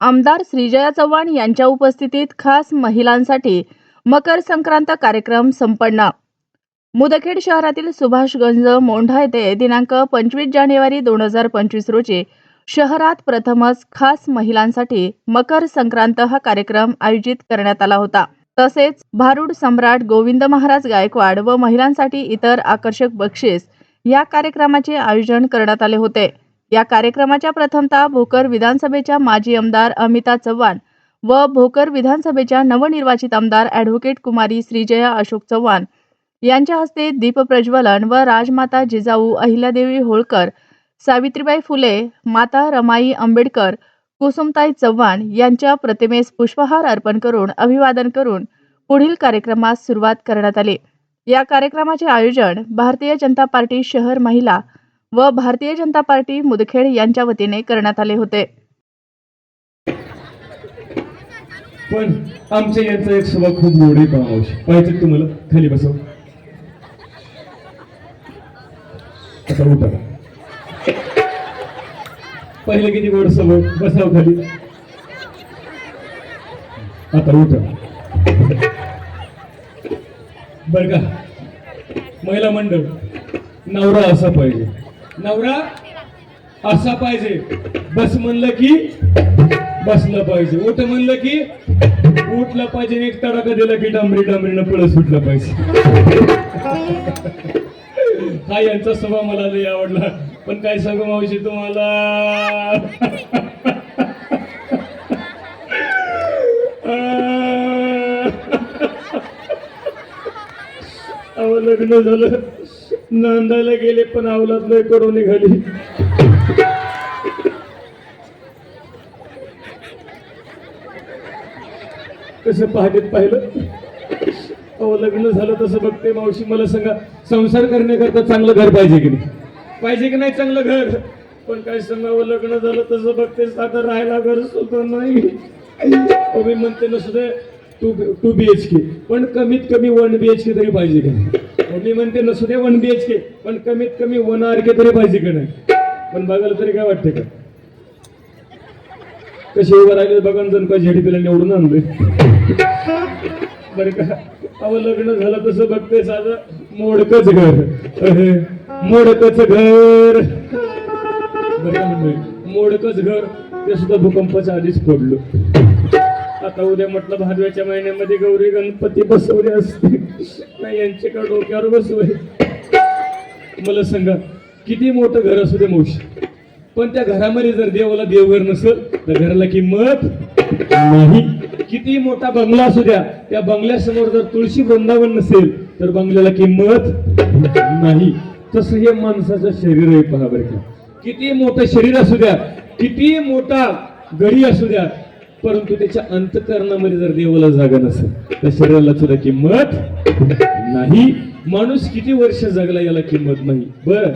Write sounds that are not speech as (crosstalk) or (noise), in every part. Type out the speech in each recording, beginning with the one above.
आमदार श्रीजया चव्हाण यांच्या उपस्थितीत खास महिलांसाठी मकर संक्रांत कार्यक्रम संपन्न. मुदखेड शहरातील सुभाषगंज मोंढा येथे दिनांक पंचवीस जानेवारी दोन हजार पंचवीस रोजी शहरात प्रथमच खास महिलांसाठी मकर संक्रांत हा कार्यक्रम आयोजित करण्यात आला होता. तसेच भारूड सम्राट गोविंद महाराज गायकवाड व महिलांसाठी इतर आकर्षक बक्षीस या कार्यक्रमाचे आयोजन करण्यात आले होते. या कार्यक्रमाच्या प्रथमतः भोकर विधानसभेच्या माजी आमदार अमिता चव्हाण व भोकर विधानसभेच्या नवनिर्वाचित आमदार ॲडव्होकेट कुमारी श्रीजया अशोक चव्हाण यांच्या हस्ते दीपप्रज्वलन व राजमाता जिजाऊ अहिल्यादेवी होळकर सावित्रीबाई फुले माता रमाई आंबेडकर कुसुमताई चव्हाण यांच्या प्रतिमेस पुष्पहार अर्पण करून अभिवादन करून पुढील कार्यक्रमास सुरुवात करण्यात आली. या कार्यक्रमाचे आयोजन भारतीय जनता पार्टी शहर महिला व भारतीय जनता पार्टी मुदखेड यांच्या वतीने करण्यात आले होते. पण आमच्या यांचं एक सभा खूप गोड आहे पाहिजे तुम्हाला? खाली बसव आता उठा. पहिले किती गोड सवय बसाव खाली. आता उठा. बर का? महिला मंडळ नवरा असा पाहिजे. नवरा असा पाहिजे. बस म्हणलं की बसलं पाहिजे. उठ म्हणलं की उठलं पाहिजे. एक तडाखा दिला की डांबरी डांबरीनं पळत सुटलं पाहिजे. हा यांचा स्वभाव मला लय आवडला. पण काय सांगू मावशी तुम्हाला? अहो लग्न झालं. नांदायला गेले पण अवलाद नाही करून निघाली. कसं पहाटेत पाहिलं. अहो लग्न झालं तसं बघते मावशी मला सांगा संसार करण्याकरता चांगलं घर पाहिजे की नाही? पाहिजे की नाही चांगलं घर? पण काय सांगावं लग्न झालं तसं बघते साधं राहायला घर सुद्धा नाही. मी म्हणते ना सुद्धा two two B H K पण कमीत कमी वन बी एच के तरी पाहिजे का नाही? मी म्हणते नसू दे वन बी एच के पण कमीत कमी वन आर के तरी पाहिजे का नाही. पण बघायला तरी काय वाटते का? कसे उभं राहिले बघा जण का झेडी पिला निवडून आणले बरं का? अहो लग्न झालं तसं बघते साधं. मोडकच घर. मोडकच घर. मोडकच घर. ते सुद्धा भूकंपाच्या आधीच फोडलं आता उद्या म्हटलं भादव्याच्या महिन्यामध्ये गौरी गणपती बसवले असते. नाही यांच्याकडे डोक्यावर बसवले. मला सांगा किती मोठं घर असू दे मावशी. पण त्या घरामध्ये जर देवाला देवघर नसेल तर घराला किंमत नाही. किती मोठा बंगला असू द्या त्या बंगल्यासमोर जर तुळशी वृंदावन नसेल तर बंगल्याला किंमत नाही. तसं हे माणसाचं शरीर आहे पहा बरं का. किती मोठं शरीर असू द्या किती मोठा गडी असू द्या परंतु त्याच्या अंतकरणामध्ये जर देवाला जागा नसेल तर शरीराला सुद्धा किंमत नाही. माणूस किती वर्ष जगला याला किंमत नाही? बर.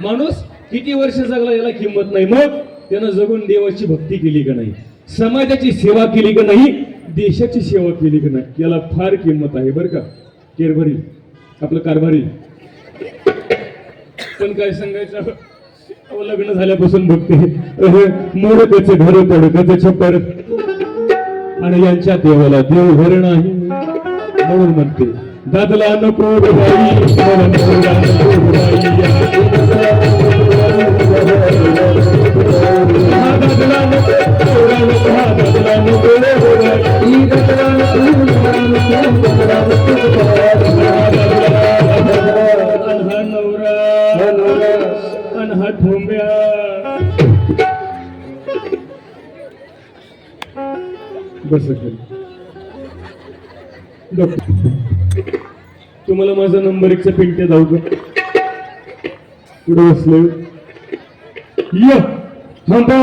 माणूस किती वर्ष जगला याला किंमत नाही? मग त्यानं जगून देवाची भक्ती केली का नाही? समाजाची सेवा केली का नाही? देशाची सेवा केली का नाही? याला फार किंमत आहे बरं का? केरभरी. आपलं कारभारी. पण काय सांगायचं? लग्न झाल्यापासून बघते. त्याचे घर पडत त्याच्या परत आणि यांच्या देवाला देव घर नाही म्हणून म्हणते दादला नको दादला तुम्हाला माझा नंबर एकचा पिंट्या जाऊ पुढे बसले य! थांबा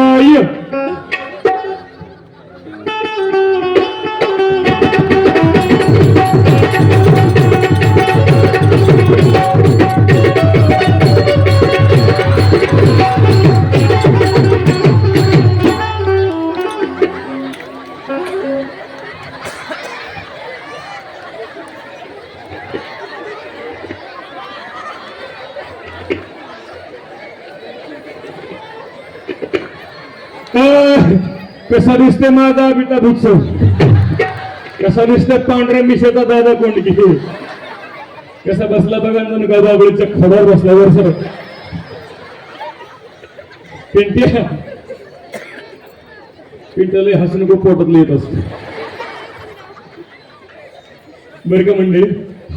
कसा दिसते माझा बिटा उत्सव कसा दिसते पांढऱ्या मिशेचा दादा कोंडकी? कसा बसला बघा ना खबर बसल्यावर सर. पिंट्या पिंट्याला हसून खूप पोटात येत असतो. बरं का मंडळी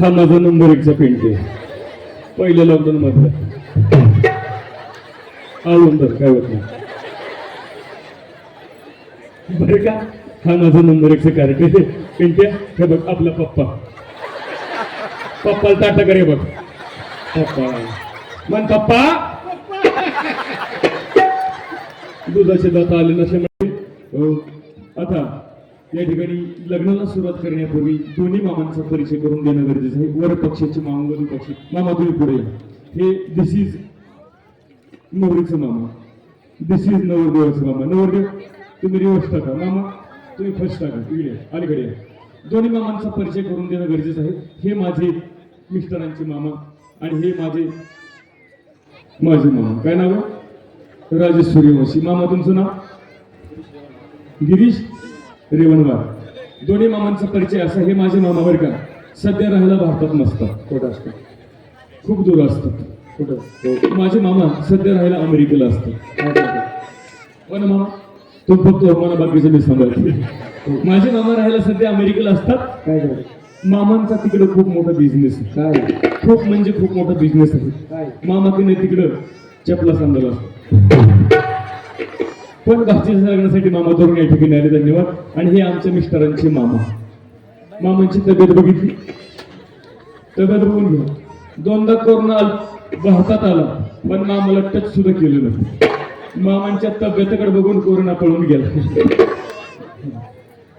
हा माझा नंबर एकचा पिंटे पहिल्या लॉकडाऊन मधला. आवडून तर काय होत नाही. बरं का? हा माझा नंबर एकचा कार्यक्रम पिंट्या हे बघ आपला पप्पा. पप्पाला टाटा करे बघ. पप्पा. मन पप्पा. दुधाचे दात आले नसे हो. आता या ठिकाणी लग्नाला सुरुवात करण्यापूर्वी दोन्ही मामांचा परिचय करून देणं गरजेचं आहे. वर पक्षाचे मामा वरील पक्षी. मामा तुम्ही पुढे हे दिस इज नवरीचं मामा. दिस इज नवरदेवाचं मामा. नवरदेव तुम्ही रिवर्स टाका. मामा तुम्ही फर्स्ट टाका. इकडे अलीकडे. दोन्ही मामांचा परिचय करून देणं गरजेचं आहे. हे माझे मिस्टरांचे मामा आणि हे माझे माझे मामा. काय नाव आहे? राजेश सूर्यवंशी. मामा तुमचं नाव? गिरीश रेवणवार. दोन्ही मामांचा परिचय असा हे माझे मामा बरं का? सध्या राहायला भारतात नसतात कुठं असतात खूप दूर असतात कुठं? माझे मामा सध्या राहायला अमेरिकेला असतात पण मामा? तो फक्त मला बाकीचं मी सांभाळते माझे मामा राहायला सध्या अमेरिकेला असतात. काय? मामांचा तिकडे खूप मोठा बिझनेस आहे. काय? खूप म्हणजे खूप मोठा बिझनेस आहे. काय? मामा की नाही तिकडं चपला असतो. पण भाचीच्या लग्नासाठी मामा तरुण या ठिकाणी आले धन्यवाद. आणि हे आमच्या मिस्टरांचे मामा. मामांची तब्येत बघितली? तब्येत बघून घ्या. दोनदा कोरोना आल- भारतात आला पण मामाला टच सुद्धा केलं नाही मामांच्या तब्येतीकडे बघून कोरोना पळून गेला. (laughs)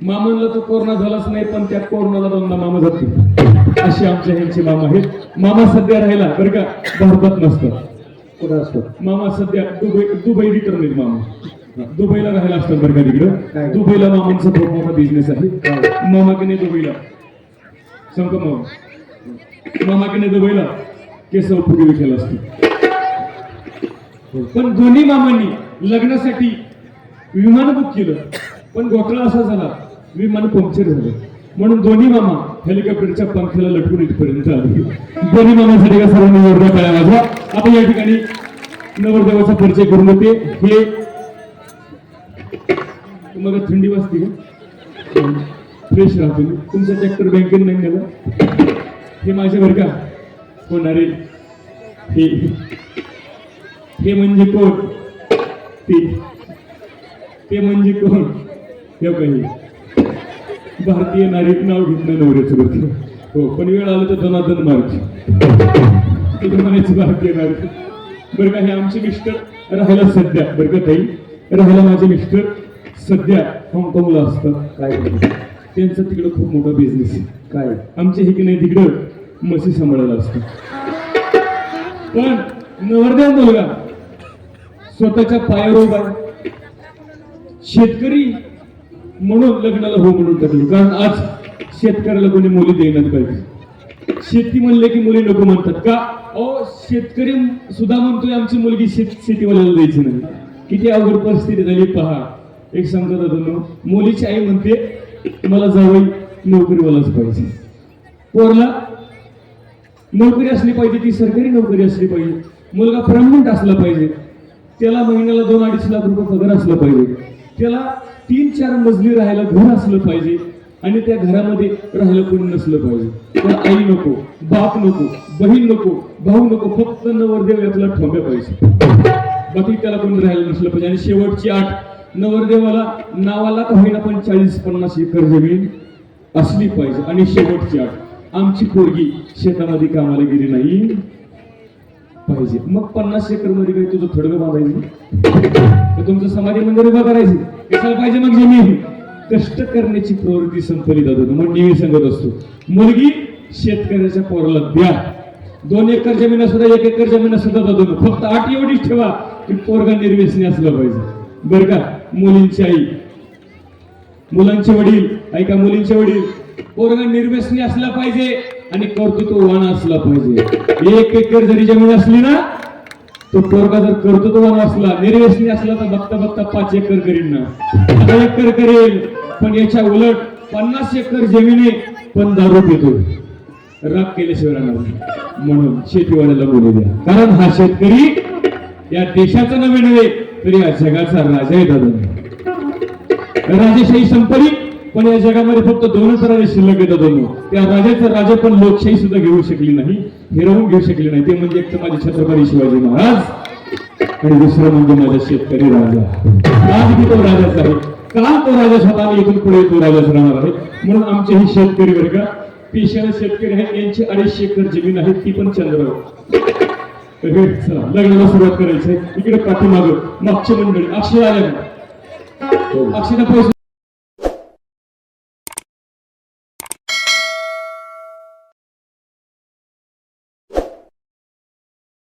मामांना तर कोरोना झालाच नाही पण त्या कोरोनाला दोनदा मामा जाते असे आमच्या ह्यांचे मामा आहेत. मामा सध्या राहिला बरं का? भारतात नसतात कुठं असतो? मामा सध्या दुबई दुबई आहेत मामा. दुबईला राहायला असतात बरं का तिकडं? दुबईला मामांचा खूप मोठा बिझनेस आहे. मामा की नाही दुबईला? सांगतो मामा. मामा की नाही दुबईला? केस फुगे विकायला असतो पण दोन्ही मामांनी लग्नासाठी विमान बुक केलं. पण घोटाळा असा झाला विमान पंक्चर झालं. म्हणून दोन्ही मामा हेलिकॉप्टरच्या पंख्याला लटकून इथपर्यंत आले. दोन्ही मामासाठी का सर्वांनी जोरदार टाळ्या वाजवा? आपण या ठिकाणी नवरदेवाचा परिचय करून होते हे तुम्हाला थंडी वाजते का? फ्रेश राहतो मी तुमचा ट्रॅक्टर बँकेत नाही गेला हे माझे बरं का होणारे हे. ते म्हणजे कोण? ते. ते म्हणजे कोण? हे काही भारतीय नारीत नाव घेतलं नवऱ्याचं बरं हो पण वेळ आलं तर धनाधन मार्ग ते म्हणायचं भारतीय नारी. बरं का हे आमचे मिस्टर राहायला सध्या. बरं का ताई? राहायला माझे मिस्टर सध्या हाँगकाँगला असतात. काय त्यांचं त्यांचा तिकडं खूप मोठा बिझनेस आहे. काय? आमच्या हे की नाही तिकडं म्हशी सांभाळायला असतं पण नवरदेव मुलगा. स्वतःच्या पायावर उभा शेतकरी म्हणून लग्नाला हो म्हणून टाकलं कारण आज शेतकऱ्याला कोणी मुली देण्यात पाहिजे. शेती म्हणले की मुली नको म्हणतात का? अहो शेतकरी सुद्धा म्हणतोय आमची मुलगी शेत शेतीवाल्याला द्यायची नाही. किती अवघड परिस्थिती झाली पहा. एक समजा दादा मुलीची आई म्हणते मला जावई नोकरीवालाच पाहिजे. पोरला नोकरी असली पाहिजे ती सरकारी नोकरी असली पाहिजे. मुलगा परमनंट असला पाहिजे. त्याला महिन्याला दोन अडीच लाख रुपये पगार असला पाहिजे. त्याला तीन चार मजली राहायला घर असलं पाहिजे आणि त्या घरामध्ये राहायला कोणी नसलं पाहिजे. पण आई नको बाप नको बहीण नको भाऊ नको फक्त नवरदेव यातला ठोंब्या पाहिजे. बाकी त्याला कोणी राहायला नसलं पाहिजे. आणि शेवटची आठ नवरदेवाला नावाला का होईना पण चाळीस पन्नास एकर जमीन असली पाहिजे. आणि शेवटची आठ आमची पोरगी शेतामध्ये कामाला गेली नाही. पाहिजे. मग पन्नास एकरमध्ये काही तुझं थडगं बांधायचं तुमचं समाधी मंदिर उभं करायचं कशाला पाहिजे मग जमीन कष्ट करण्याची प्रवृत्ती संपली जातो मग नेहमी सांगत असतो. मुलगी शेतकऱ्याच्या पोराला द्या. दोन एकर जमीन असू द्या एक एकर जमीन असू द्या दादू. फक्त आठ एवढीच ठेवा की पोरगा निर्व्यसनी असलं पाहिजे. बरं का? मुलींची आई. मुलांचे वडील. ऐका मुलींचे वडील. पोरगा निर्व्यसनी असला पाहिजे. आणि कर्तृत्ववान असला पाहिजे. एक एकर जरी जमीन असली ना तो पोरगा जर कर्तृत्ववान असला निर्व्यसनी असला तर बघता बघता पाच एकर करीन ना. दहा एकर करेल पण याच्या उलट पन्नास एकर जमिनी पण दारू पितो. राग केल्याशिवाय राहणार म्हणून शेतीवाल्याला बोलू द्या. कारण हा शेतकरी या देशाचा नवे नव्हे तरी या जगाचा राजा आहे दादा. राजेशाही संपली. पण या जगामध्ये फक्त दोनच राजे शिल्लक येतात दोन त्या राजाचं राजा पण लोकशाही सुद्धा घेऊ शकली नाही हिरवून घेऊ शकली नाही. ते म्हणजे एक तर माझे छत्रपती शिवाजी महाराज आणि दुसरं म्हणजे माझा शेतकरी राजा. आज मी तो राजाच आहे. का तो राजा स्वतः इथून पुढे तो राजाच राहणार आहे? म्हणून आमचे हे शेतकरी वर्ग पेशाला शेतकरी आहेत यांची अडीचशे एकर जमीन आहे ती पण चंद्रावर लग्नाला सुरुवात करायची इकडे पाठीमागं मागची मंडळी अक्षय आल्या अक्षयला पैसे